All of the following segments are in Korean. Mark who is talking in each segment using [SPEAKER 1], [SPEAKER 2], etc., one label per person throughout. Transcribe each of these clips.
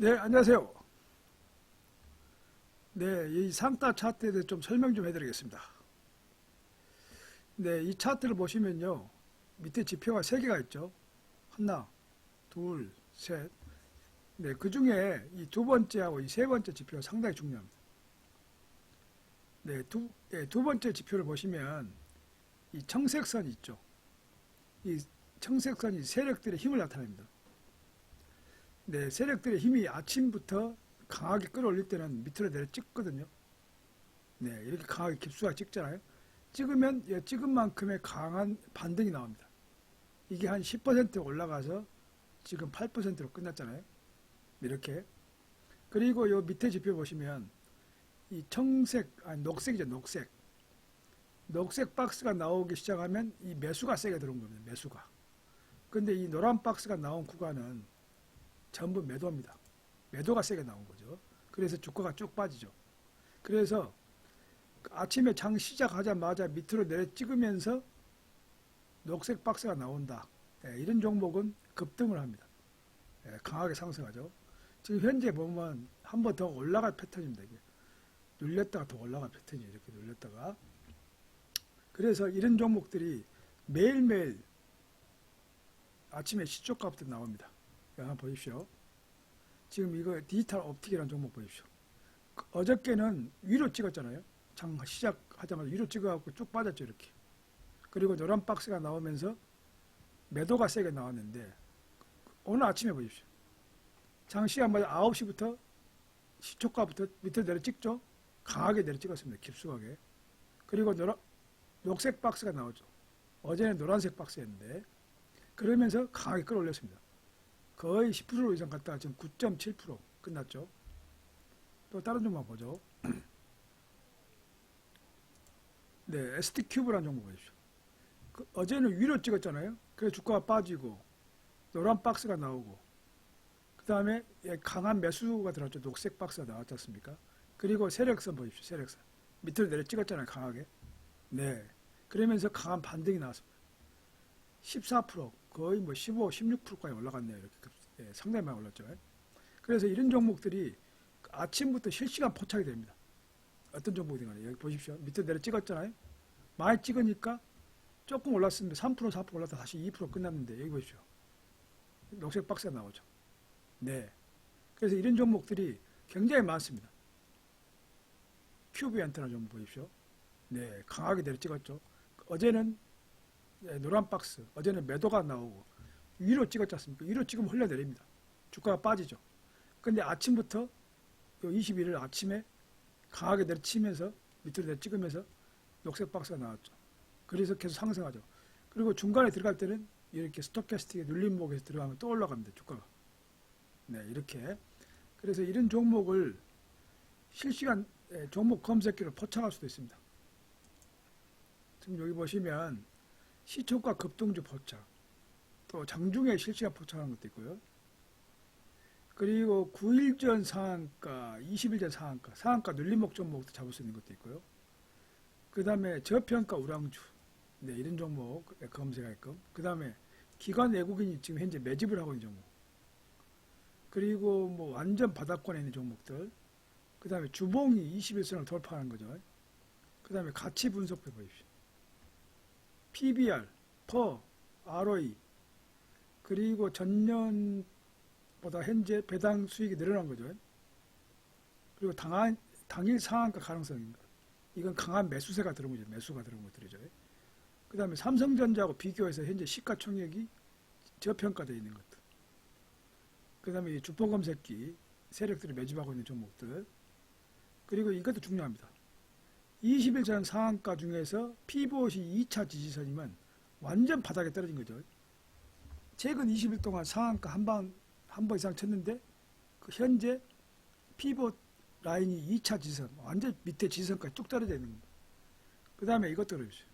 [SPEAKER 1] 네, 안녕하세요. 네, 이 상따 차트에 대해서 좀 설명 좀 해드리겠습니다. 네, 이 차트를 보시면요. 밑에 지표가 세 개가 있죠. 하나, 둘, 셋. 네, 그 중에 이 두 번째하고 이 세 번째 지표가 상당히 중요합니다. 네, 두, 네, 두 번째 지표를 보시면 이 청색선이 있죠. 이 청색선이 세력들의 힘을 나타냅니다. 네, 세력들의 힘이 아침부터 강하게 끌어올릴 때는 밑으로 내려 찍거든요. 네, 이렇게 강하게 깁수가 찍잖아요. 찍으면 예, 찍은 만큼의 강한 반등이 나옵니다. 이게 한 10% 올라가서 지금 8%로 끝났잖아요. 이렇게. 그리고 요 밑에 지표 보시면 이 청색, 아니 녹색이죠, 녹색. 녹색 박스가 나오기 시작하면 이 매수가 세게 들어온 겁니다. 매수가. 근데 이 노란 박스가 나온 구간은 전부 매도입니다. 매도가 세게 나온 거죠. 그래서 주가가 쭉 빠지죠. 그래서 아침에 장 시작하자마자 밑으로 내려 찍으면서 녹색 박스가 나온다. 예, 이런 종목은 급등을 합니다. 예, 강하게 상승하죠. 지금 현재 보면 한 번 더 올라갈 패턴입니다. 이게. 눌렸다가 더 올라갈 패턴이에요. 이렇게 눌렸다가. 그래서 이런 종목들이 매일매일 아침에 시초가부터 나옵니다. 여기 한번 보십시오. 지금 이거 디지털 옵틱이라는 종목 보십시오. 그 어저께는 위로 찍었잖아요. 장 시작하자마자 위로 찍어갖고 쭉 빠졌죠. 이렇게. 그리고 노란 박스가 나오면서 매도가 세게 나왔는데 오늘 아침에 보십시오. 장 시작하자마자 9시부터 시초가부터 밑에 내려 찍죠. 강하게 내려 찍었습니다. 깊숙하게. 그리고 노란, 녹색 박스가 나오죠. 어제는 노란색 박스였는데 그러면서 강하게 끌어올렸습니다. 거의 10% 이상 갔다가 지금 9.7% 끝났죠. 또 다른 종목 보죠. 네, ST 큐브라는 종목 보십시오. 그 어제는 위로 찍었잖아요. 그래서 주가가 빠지고 노란 박스가 나오고 그 다음에 강한 매수가 들어왔죠. 녹색 박스가 나왔지 않습니까? 그리고 세력선 보십시오. 세력선 밑으로 내려 찍었잖아요. 강하게. 네. 그러면서 강한 반등이 나왔습니다. 14% 거의 뭐 15, 16%까지 올라갔네요. 이렇게 급- 예, 상당히 많이 올랐죠. 그래서 이런 종목들이 아침부터 실시간 포착이 됩니다. 어떤 종목이든 간에 여기 보십시오. 밑에 내려 찍었잖아요. 많이 찍으니까 조금 올랐습니다. 3% 4% 올랐다 다시 2% 끝났는데 여기 보십시오. 녹색 박스가 나오죠. 네. 그래서 이런 종목들이 굉장히 많습니다. 큐브 엔터나 종목 보십시오. 네, 강하게 내려 찍었죠. 어제는 네, 노란 박스, 어제는 매도가 나오고 위로 찍었지 않습니까? 위로 찍으면 흘러내립니다. 주가가 빠지죠. 근데 아침부터 요 21일 아침에 강하게 내려치면서 밑으로 내려 찍으면서 녹색 박스가 나왔죠. 그래서 계속 상승하죠. 그리고 중간에 들어갈 때는 이렇게 스토캐스틱의 눌림목에서 들어가면 또 올라갑니다. 주가가. 네, 이렇게. 그래서 이런 종목을 실시간 예, 종목 검색기로 포착할 수도 있습니다. 지금 여기 보시면 시초가 급등주 포착, 또 장중에 실시간 포착하는 것도 있고요. 그리고 9일 전 상한가, 20일 전 상한가, 상한가 눌림목 종목도 잡을 수 있는 것도 있고요. 그 다음에 저평가 우량주, 네, 이런 종목 검색하게끔. 그 다음에 기관 외국인이 지금 현재 매집을 하고 있는 종목. 그리고 뭐 완전 바닥권에 있는 종목들. 그 다음에 주봉이 21선을 돌파하는 거죠. 그 다음에 가치 분석해 보십시오. PBR, 퍼, ROE, 그리고 전년보다 현재 배당 수익이 늘어난 거죠. 그리고 당한, 당일 상한가 가능성입니다. 이건 강한 매수세가 들어온 거죠. 매수가 들어온 것들이죠. 그 다음에 삼성전자하고 비교해서 현재 시가총액이 저평가되어 있는 것들. 그 다음에 이 주봉 검색기, 세력들이 매집하고 있는 종목들. 그리고 이것도 중요합니다. 20일 전 상한가 중에서 피봇이 2차 지지선이면 완전 바닥에 떨어진 거죠. 최근 20일 동안 상한가 한 방, 한 번 이상 쳤는데, 그 현재 피봇 라인이 2차 지지선, 완전 밑에 지지선까지 쭉 떨어져 있는 겁니다. 그 다음에 이것도 그러십시오.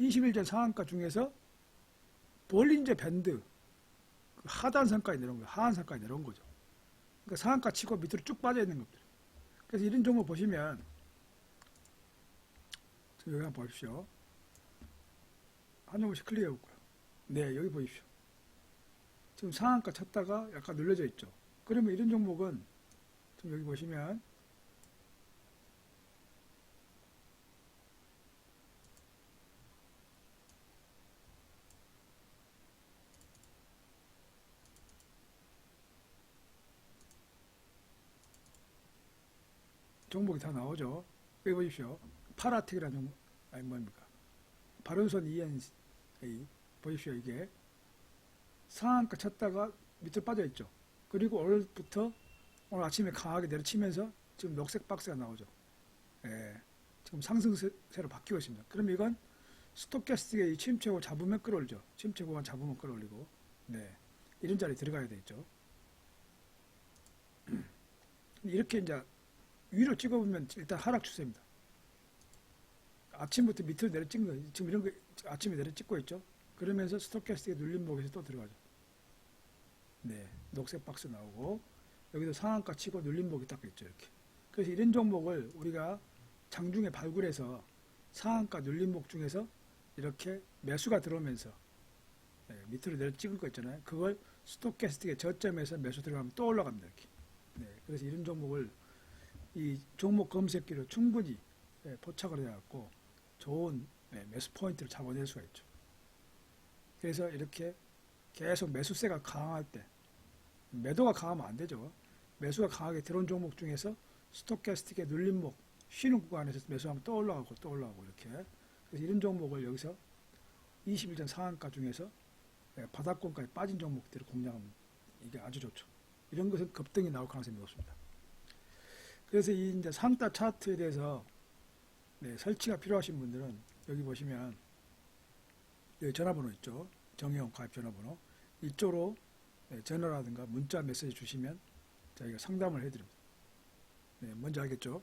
[SPEAKER 1] 20일 전 상한가 중에서 볼린저 밴드, 그 하단선까지 내려온 거예요. 하한선까지 내려온 거죠. 그러니까 상한가 치고 밑으로 쭉 빠져 있는 겁니다. 그래서 이런 종목 보시면 저 여기 한번 보십시오. 한 종목씩 클릭해 볼까요? 네, 여기 보십시오. 지금 상한가 쳤다가 약간 눌려져 있죠. 그러면 이런 종목은 지금 여기 보시면 종목이 다 나오죠. 여기 보십시오. 파라텍이라는 종목, 아니 뭡니까? 바른손 ENA 보십시오. 이게 상한가 쳤다가 밑으로 빠져 있죠. 그리고 오늘부터 오늘 아침에 강하게 내려치면서 지금 녹색 박스가 나오죠. 예, 지금 상승세로 바뀌고 있습니다. 그럼 이건 스토캐스틱의 이 침체고 잡으면 끌어올죠. 침체고만 잡으면 끌어올리고, 네, 이런 자리에 들어가야 되겠죠. 이렇게 이제 위로 찍어보면 일단 하락 추세입니다. 아침부터 밑으로 내려 찍는 거예요. 지금 이런 거 아침에 내려 찍고 있죠. 그러면서 스토캐스틱의 눌림목에서 또 들어가죠. 네, 녹색 박스 나오고 여기도 상한가 치고 눌림목이 딱 있죠. 이렇게. 그래서 이런 종목을 우리가 장중에 발굴해서 상한가 눌림목 중에서 이렇게 매수가 들어오면서 네, 밑으로 내려 찍을 거 있잖아요. 그걸 스토캐스틱의 저점에서 매수 들어가면 또 올라갑니다. 이렇게. 네, 그래서 이런 종목을 이 종목 검색기로 충분히 예, 포착을 해갖고 좋은 예, 매수 포인트를 잡아낼 수가 있죠. 그래서 이렇게 계속 매수세가 강할 때 매도가 강하면 안 되죠. 매수가 강하게 들어온 종목 중에서 스토캐스틱의 눌림목 쉬는 구간에서 매수하면 또 올라가고 또 올라가고 이렇게 그래서 이런 종목을 여기서 20일 전 상한가 중에서 예, 바닥권까지 빠진 종목들을 공략하면 이게 아주 좋죠. 이런 것은 급등이 나올 가능성이 높습니다. 그래서 이 이제 상따 차트에 대해서 네, 설치가 필요하신 분들은 여기 보시면 여기 전화번호 있죠. 정형 가입 전화번호 이쪽으로 네, 전화라든가 문자 메시지 주시면 저희가 상담을 해드립니다. 네, 뭔지 알겠죠?